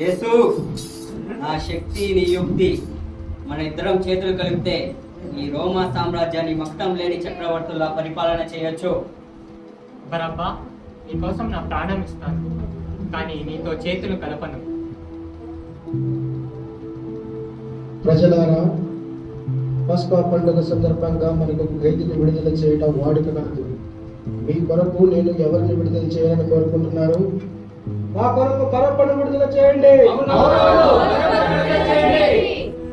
యేసు నా శక్తి నీ యుక్తి మన ఇద్దరం చేతులు కలిపితే ఈ రోమా సామ్రాజ్యాన్ని మక్తం లేని చక్రవర్తుల్లా పరిపాలన చేయొచ్చు. బరబ్బా నీకోసం నా ప్రాణం ఇస్తాను కానీ నీతో చేతులు కలపను. ప్రజలారా పస్కా పండుగ సందర్భంగా మనకు ఖైదీని విడుదల చేయటం వాడుక కాదు మీ కొరకు నేను ఎవరిని విడుదల చేయాలని కోరుకుంటున్నారు? మా కొరకు పరప్పను విడుదల చేయండి.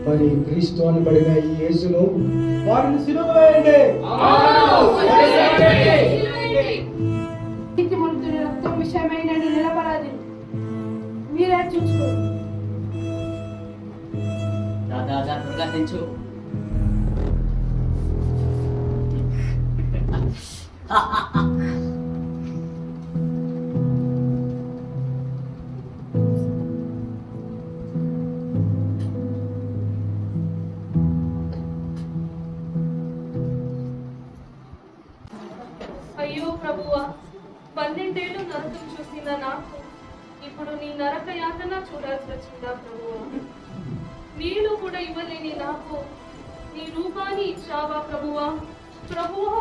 మరి క్రీస్తు అనబడిన ఈ యేసును వారిని సిలువ వేయండి నీతిమంతుని రక్తం విషయమై నేను నిలబడాలి. మీరే చూసుకోండి. దాదా దా త్వరగా తెచ్చు అయ్యో ప్రభువా పన్నెండేళ్ళు నరకం చూసిన నాకు ఇప్పుడు నీ నరక యాతన చూడాల్సి వచ్చిందా ప్రభువా? నీళ్ళు కూడా ఇవ్వలేని నాకు నీ రూపాన్ని ఇచ్చావా ప్రభువా? ప్రభువా!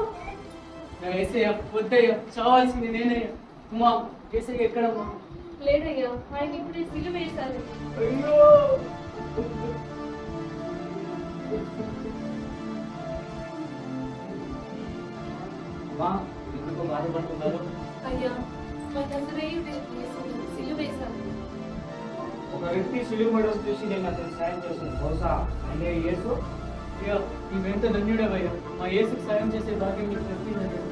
ఏసయ్య వద్దయ్య చావాల్సింది నేనయ్య ఉమా ఏసయ్య ఎక్కడమ్మా లేదయ్యా ఆయన ఇప్పుడే సిలువ వేశారు. అయ్యో! అమ్మా, ఎందుకు బాధపడుతున్నారు? అయ్యా మా నజరేయుడు సిలువ వేశారు. ఒక వ్యక్తి సులువు చూసి నేను అతను సాయం చేశాను. బహుశా అనే యేసు. అయ్యా నీవెంత ధన్యుడవయ్యా మా యేసుకు సాయం చేసే భాగ్యం నీకు దక్కిందయ్యా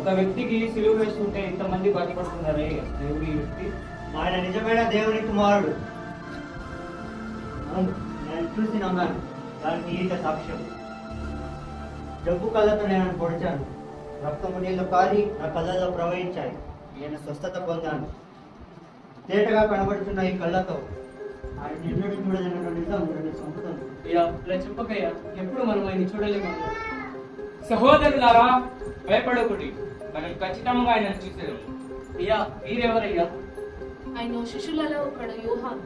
ఒక వ్యక్తికి సులువు వేస్తుంటే ఇంతమంది బాధపడుతున్నారే? దేవుడి ఈ వ్యక్తి. ఆయన నిజమైన దేవుని కుమారుడు. నేను చూసి నమ్మాను. దానికి ఈత సాక్ష్యం. జబ్బు కళ్ళతో నేను పొడిచాను. రక్తము నీళ్ళు కారి నా కళ్ళల్లో ప్రవహించాయి. నేను స్వస్థత పొందాను. తేటగా కనబడుతున్న ఈ కళ్ళతో ఆయన ఎన్నడూ చూడలేనటువంటి నిజం ఇలా చెప్పకయ్యా ఎప్పుడు మనం ఆయన చూడలేము? సహోదరులారా భయపడకుడి. మనం ఖచ్చితంగా ఆయన చూసేది. అయ్యా మీరెవరయ్యా? ఆయన శిష్యులలో ఒకడు యోహాన్.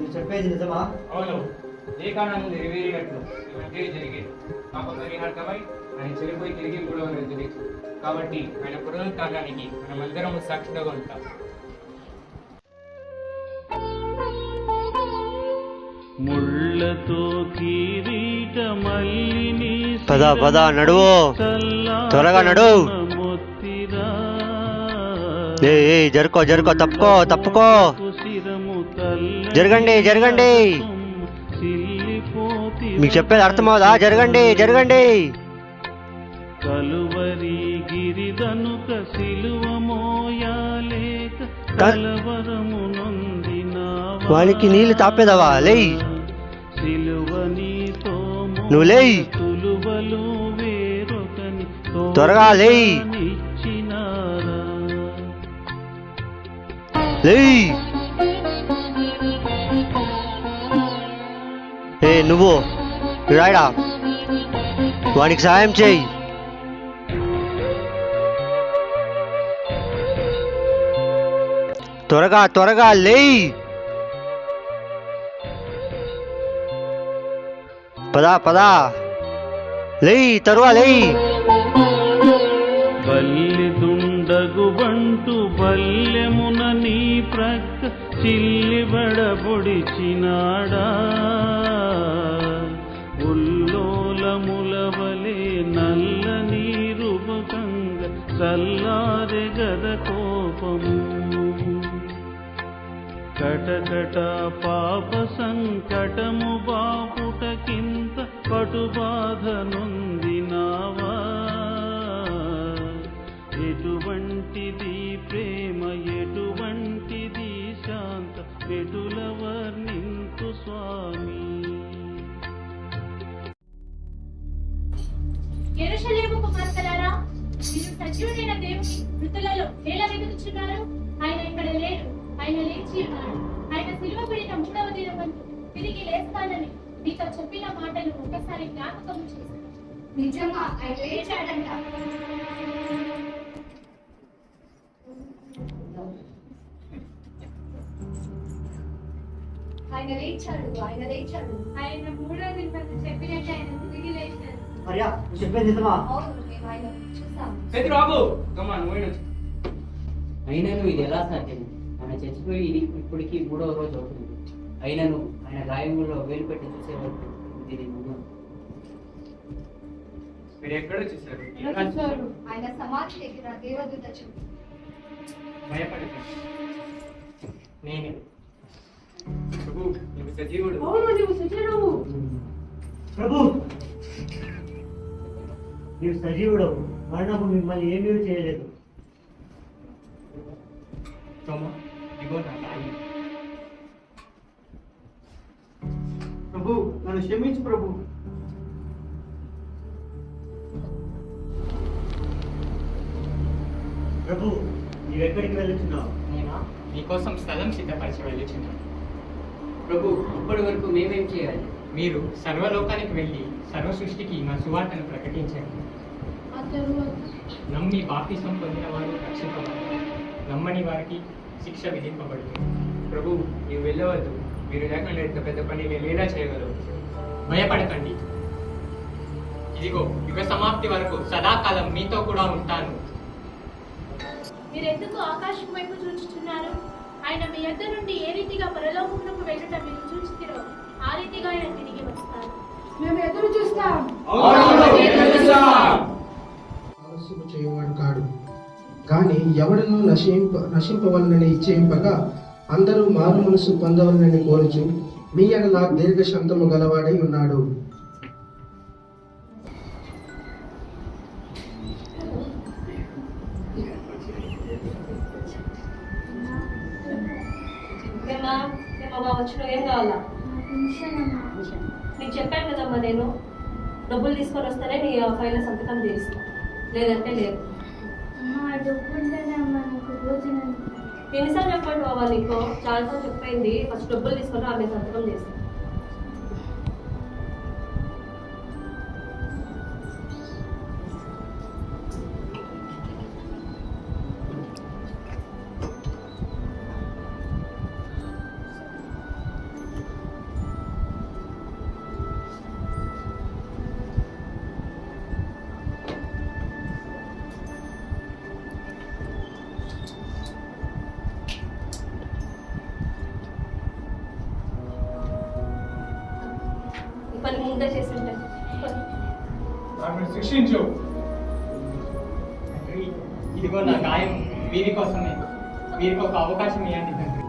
నువ్వు చెప్పేది నిజమా? అవును. లేఖనం నెరవేరినట్లు ఇవన్నీ జరిగేది. పాప పరిహారకమై ఆయన చెడిపోయి తిరిగి కూడా తెలియదు కాబట్టి ఆయన పునరుత్థానానికి మనమందరం సాక్షిగా ఉంటాం. ముళ్ళతో పద పద నడువు. త్వరగా నడు. ఏ జరుకో జరుకో తప్పుకో తప్పుకో. జరగండి జరగండి. మీకు చెప్పేది అర్థమవుదా? జరగండి జరగండి. కలువరి గిరిదనుక సిలువ మోయాలేక కలవరము వానికి నీళ్ళు తాపేదవా? లేయ్. నువ్వు లేయ్. తులువలు వేరొకని త్వరగా లేయ్. లేయ్. ఏ నువ్వు. రాయడా వానికి సాయం చేయి. త్వరగా త్వరగా లేయ్! పదా పదా! లేయ్ తరువా లేయ్! బల్లి దుండగు బంటు బల్లెమున నీ ప్రక్క చిల్లిబడబొడిచినాడా ఉల్లోలములవలే నల్ల నీరు చల్లా కటకట పాప సంకటము బాపుటకింత పటుబాధ నొందినావా ఎటువంటిది ప్రేమ ఎటువంటిది శాంత? ఎటుల వర్ణింతు స్వామి? యెరూషలేము కుమార్తెలారా మీరు సజీవుడైన దేవుని మృతులలో వెతుకుచున్నారు ఆయన ఇక్కడ లేరు ఆయన లేచి ఉన్నాడు ఆయన సిలువబడిన మూడవ దినమందు తిరిగి లేస్తానని మీతో చెప్పిన మాటలు ఒకసారి జ్ఞాపకం చేసి నిజంగా ఆయన లేచాడంట. ఆయన లేచాడు ఆయన లేచాడు. ఆయన మూడో దినపతి చెప్పినట్టు ఆయన తిరిగి లేచారు మరియా నువ్వు చెప్పేది నిజమా? అవును మేము ఆయన చూసాము పేతురు ఆగు గమ్మా నువ్వు ఇది ఎలా సాధ్యం? ఆయన చచ్చిపోయి ఇది ఇప్పటికి మూడవ రోజు అవుతుంది. అయినను ఆయన గాయముల్లో వేలు పెట్టి చూసే వరకు ఇది నిజం. మీరు ఎక్కడ చూశారు? చూశారు. ఆయన సమాధి దగ్గర దేవదూత చూడు భయపడకండి. నేనే. ప్రభు నీవు సజీవుడు. అవును నువ్వు సజీవుడు ప్రభు! నీవు సజీవుడవు. మరణము మిమ్మల్ని ఏమీ చేయలేదు. తోమ ఇగో నా గాయం ప్రభు నన్ను క్షమించు ప్రభు. ప్రభు నీవెక్కడికి వెళ్తున్నావు నేనా? మీకోసం స్థలం సిద్ధపరిచి వెళ్ళుచున్నాను ప్రభు ఇప్పటి వరకు మేమేం చేయాలి? మీరు సర్వలోకానికి వెళ్ళి సర్వ సృష్టికి నా సువార్తను ప్రకటించండి. నమ్మి బాప్తిసం పొందిన వారు రక్షింపబడతారు. నమ్మని వారికి శిక్ష విధింపబడుతుంది ప్రభు నీవు వెళ్ళవద్దు. మీరు లేకుండా ఇంత పెద్ద పని నేను ఎలా చేయగలవు భయపడకండి. ఇదిగో యుగ సమాప్తి వరకు సదాకాలం మీతో కూడా ఉంటాను. మీరు ఎందుకు ఆకాశం వైపు చూచుచున్నారు? ఆయన మీ యొద్ద నుండి ఏ రీతిగా పరలోకమునకు వెళ్ళుట మీరు చూచితిరో ఆ రీతిగా ఆయన తిరిగి వస్తారు మేము ఎదురు చూస్తాం. కానీ ఎవడను నశింప నశింపవలనని ఇచ్చేయింపగా అందరూ మారు మనసు పొందవలనని కోరుచు మీ ఎడల దీర్ఘశాంతము గలవాడై ఉన్నాడు. వచ్చిన ఏం కావాలా? నీకు చెప్పాను కదమ్మా నేను. డబ్బులు తీసుకొని వస్తేనే నీ ఫైల్ సంతకం చేస్తా లేదంటే లేదు. ఎన్నిసార్లు చెప్పండి బాబా నీకు? చాలాసార్లు చెప్పింది ఫస్ట్ డబ్బులు తీసుకొని ఆమె సంతకం చేస్తా ఆమెను శిక్షించు తండ్రి ఇదిగో నా గాయం వీరి కోసమే వీరికి ఒక అవకాశం ఇవ్వండి తండ్రి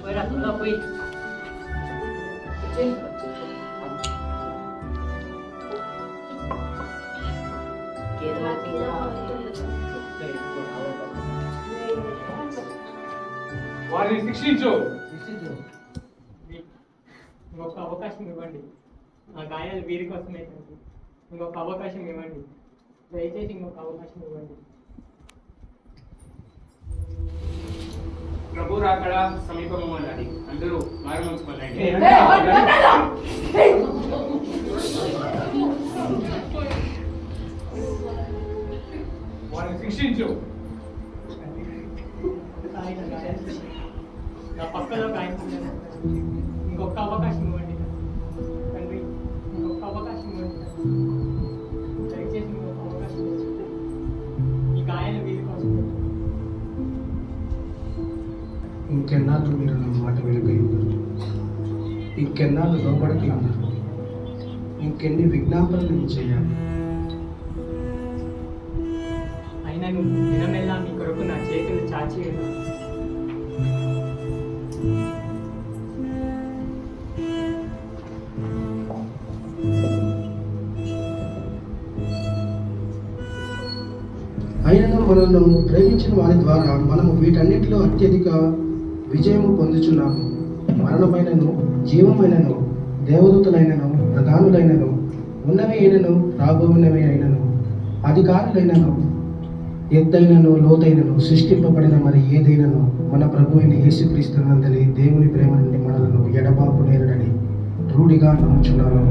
పోయిరా, త్వరగా పోయి వారిని శిక్షించు నా గాయాలు వీరి కోసమే తండ్రి ఇంకొక అవకాశం ఇవ్వండి. దయచేసి ఇంకొక అవకాశం ఇవ్వండి. ప్రభు రాకడ సమీపము అన్నది అందరూ మారు వారిని శిక్షించు. నా పక్కలో గాయం. ఇంకొక అవకాశం ఇంకెన్నాళ్ళు మీరు నా మాట వెనుకై ఇంకెన్నాళ్ళు ఉండరు ఇంకెన్ని విజ్ఞాపనలు నేను చేయాలి? అయినను దినమెల్లా మీ కొరకు నా చేతులు చాచి అయినను మనల్ని ప్రేమించిన వారి ద్వారా మనము వీటన్నిటిలో అత్యధిక విజయము పొందుచున్నాము. మరణమైనను జీవమైనను దేవదూతలైనను ప్రధానులైనను ఉన్నవి అయినను రాబోయినవి అయినను అధికారులైనను ఎత్తైనను లోతైనను సృష్టింపబడిన మరి ఏదైనను మన ప్రభు అయిన యేసుక్రీస్తునందలి దేవుని ప్రేమ నుండి మనలను ఎడబాపు నేరడని రూఢిగా నమ్ముచున్నాను.